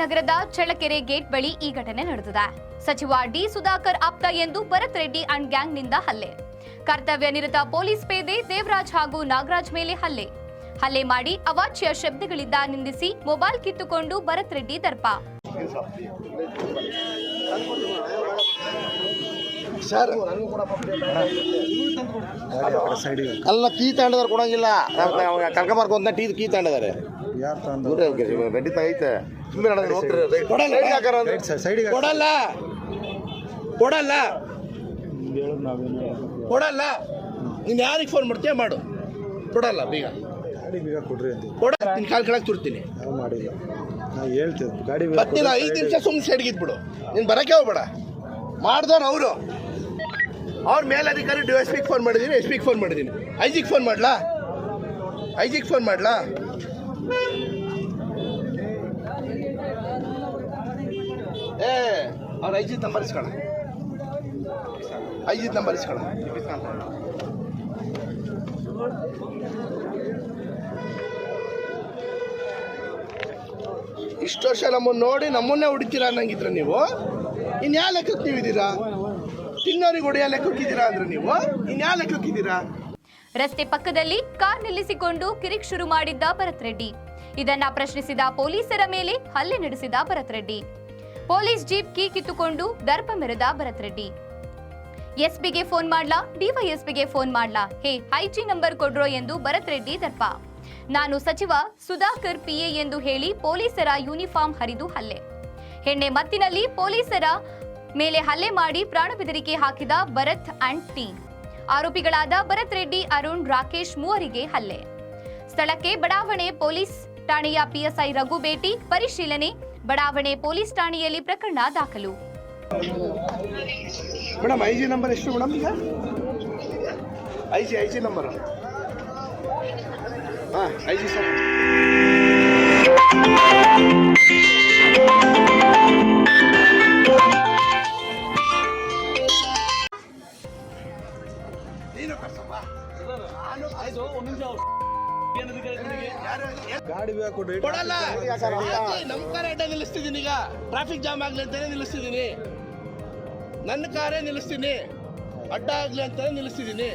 ನಗರದ ಚಳ್ಳಕೆರೆ ಗೇಟ್ ಬಳಿ ಈ ಘಟನೆ ನಡೆದಿದೆ. ಸಚಿವ ಡಿ ಸುಧಾಕರ್ ಆಪ್ತ ಎಂದು ಭರತ್ ರೆಡ್ಡಿ ಅಂಡ್ ಗ್ಯಾಂಗ್ನಿಂದ ಹಲ್ಲೆ. ಕರ್ತವ್ಯ ನಿರತ ಪೊಲೀಸ್ ಪೇದೆ ದೇವರಾಜ್ ಹಾಗೂ ನಾಗರಾಜ್ ಮೇಲೆ ಹಲ್ಲೆ. ಹಲ್ಲೆ ಮಾಡಿ ಅವಾಚ್ಯ ಶಬ್ದಗಳಿಂದ ನಿಂದಿಸಿ ಮೊಬೈಲ್ ಕಿತ್ತುಕೊಂಡು ಭರತ್ ರೆಡ್ಡಿ ದರ್ಪ. ಅಲ್ಲ, ಕೀ ತಗೊಂಡಿದ್ದಾರೆ ಕೊಡಂಗಿಲ್ಲ. ಕರ್ಕೊಂಬರ್ಕೊಂತ ಟೀ ಕೀ ತಗೊಂಡಿದ್ದಾರೆ ಯಾರು ತಂದು ನಡೀತಾ ಐತೆ. ಸುಮ್ಮನೆ ಕೊಡಲ್ಲ. ಕೊಡಲ್ಲ ಕೊಡಲ್ಲ ಹೇಳೋದು ನಾವೇನು ಕೊಡಲ್ಲ. ನೀನು ಯಾರಿಗೆ ಫೋನ್ ಮಾಡ್ತೀಯ ಮಾಡು. ಕೊಡಲ್ಲ ಬೀಗ. ಗಾಡಿ ಬೀಗ ಕೊಡ್ರಿ ಅಂತ ಕೊಡ ನಿನ್ನ ಕಾಲ್ ಕೆಳಗೆ ತುರ್ತೀನಿ. ನಾವು ಮಾಡಿಲ್ಲ. ನಾವು ಹೇಳ್ತೇವೆ. ಗಾಡಿ ಬೀಗ ಬರ್ತಿಲ್ಲ ಐದು ನಿಮಿಷ ಸುಮ್ಮನೆ ಸೈಡ್ಗಿದ್ಬಿಡು ನೀನು ಬರೋಕ್ಕೆ ಹೋಗ್ಬೇಡ. ಮಾಡ್ದವ್ರು ಅವರು. ಅವ್ರ ಮೇಲಧಿಕಾರಿ ಡಿ ಎಸ್ ಪಿಗೆ ಫೋನ್ ಮಾಡಿದ್ದೀನಿ ಎಸ್ ಪಿಗೆ ಫೋನ್ ಮಾಡಿದ್ದೀನಿ ಐಜಿಗೆ ಫೋನ್ ಮಾಡ್ಲಾ? ಐಜಿಗೆ ಫೋನ್ ಮಾಡ್ಲಾ? ಏ, ಅವ್ರ ಐಜಿತ್ ನಂಬರ್ ಇಸ್ಕೊಳ. ಐಜಿತ್ ನಂಬರ್ ಇಸ್ಕೊಳ. ಇಷ್ಟು ವರ್ಷ ನಮ್ಮನ್ನು ನೋಡಿ ನಮ್ಮನ್ನೇ ಹುಡುಕ್ತೀರಾ ಅನ್ನಂಗಿದ್ರೆ ನೀವು? ಇನ್ಯಾ ಲೆಕ್ಕಕ್ಕೆ ನೀವಿದ್ದೀರಾ? ತಿನ್ನೋರಿಗೆ ಹೊಡೆಯ ಲೆಕ್ಕಕ್ಕಿದ್ದೀರಾ ಅಂದ್ರೆ ನೀವು? ಇನ್ಯಾ ಲೆಕ್ಕಕ್ಕಿದ್ದೀರಾ ರಸ್ತೆ ಪಕ್ಕದಲ್ಲಿ ಕಾರ್ ನಿಲ್ಲಿಸಿಕೊಂಡು ಕಿರಿಕ್ ಶುರು ಮಾಡಿದ್ದ ಭರತ್ ರೆಡ್ಡಿ. ಇದನ್ನ ಪ್ರಶ್ನಿಸಿದ ಪೊಲೀಸರ ಮೇಲೆ ಹಲ್ಲೆ ನಡೆಸಿದ Bharath Reddy. Police jeep key ಕಿತ್ತುಕೊಂಡು ದರ್ಪ ಮೆರೆದ ಭರತ್ ರೆಡ್ಡಿ. ಎಸ್ಪಿಗೆ ಫೋನ್ ಮಾಡ್ಲಾ? ಡಿವೈಎಸ್ಪಿಗೆ ಫೋನ್ ಮಾಡ್ಲಾ? ಹೇ, ಐಜಿ ನಂಬರ್ ಕೊಡ್ರೋ ಎಂದು ಭರತ್ ರೆಡ್ಡಿ ದರ್ಪ. ನಾನು ಸಚಿವ ಸುಧಾಕರ್ ಪಿಎ ಎಂದು ಹೇಳಿ ಪೊಲೀಸರ ಯೂನಿಫಾರ್ಮ್ ಹರಿದು ಹಲ್ಲೆ. ಹೆಣ್ಣೆ ಮತ್ತಿನಲ್ಲಿ ಪೊಲೀಸರ ಮೇಲೆ ಹಲ್ಲೆ ಮಾಡಿ ಪ್ರಾಣ ಬೆದರಿಕೆ ಹಾಕಿದ ಭರತ್ ಅಂಡ್ ಟೀಮ್. ಆರೋಪಿಗಳಾದ ಭರತ್ ರೆಡ್ಡಿ, ಅರುಣ್, ರಾಕೇಶ್ ಮೂವರಿಗೆ ಹಲ್ಲೆ. ಸ್ಥಳಕ್ಕೆ ಬಡಾವಣೆ ಪೊಲೀಸ್ ಠಾಣೆಯ ಪಿಎಸ್ಐ ರಘು ಭೇಟಿ, ಪರಿಶೀಲನೆ, ಬಡಾವಣೆ ಪೊಲೀಸ್ ಠಾಣೆಯಲ್ಲಿ ಪ್ರಕರಣ ದಾಖಲು. ಮೇಡಮ್ ನಂಬರ್ ಎಷ್ಟು ಮೇಡಮ್ ಈಗ? ನಂಬರ್. ಹಾಂ ಸರ್. ಕೊಡಲ್ಲ. ನಮ್ಮ ಕಾರ್ ಅಡ್ಡ ನಿಲ್ಲಿಸ್ತಿದ್ದೀನಿ ಈಗ. ಟ್ರಾಫಿಕ್ ಜಾಮ್ ಆಗ್ಲಿ ಅಂತಾನೆ ನಿಲ್ಲಿಸ್ತಿದ್ದೀನಿ. ನನ್ನ ಕಾರೇ ನಿಲ್ಲಿಸ್ತೀನಿ. ಅಡ್ಡ ಆಗ್ಲಿ ಅಂತಾನೆ ನಿಲ್ಲಿಸ್ತಿದ್ದೀನಿ.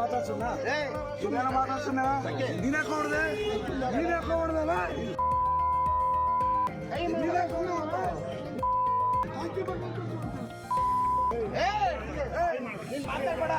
ಮಾತಾಡ್ಸೋಣ ಮಾತಾಡ್ಸೋಣ ನೀನ್ ಯಾಕೆ ಹೊಡ್ದೆ? ನೀನ್ ಯಾಕೆ ಮಾತಾಡ್ಬೇಡ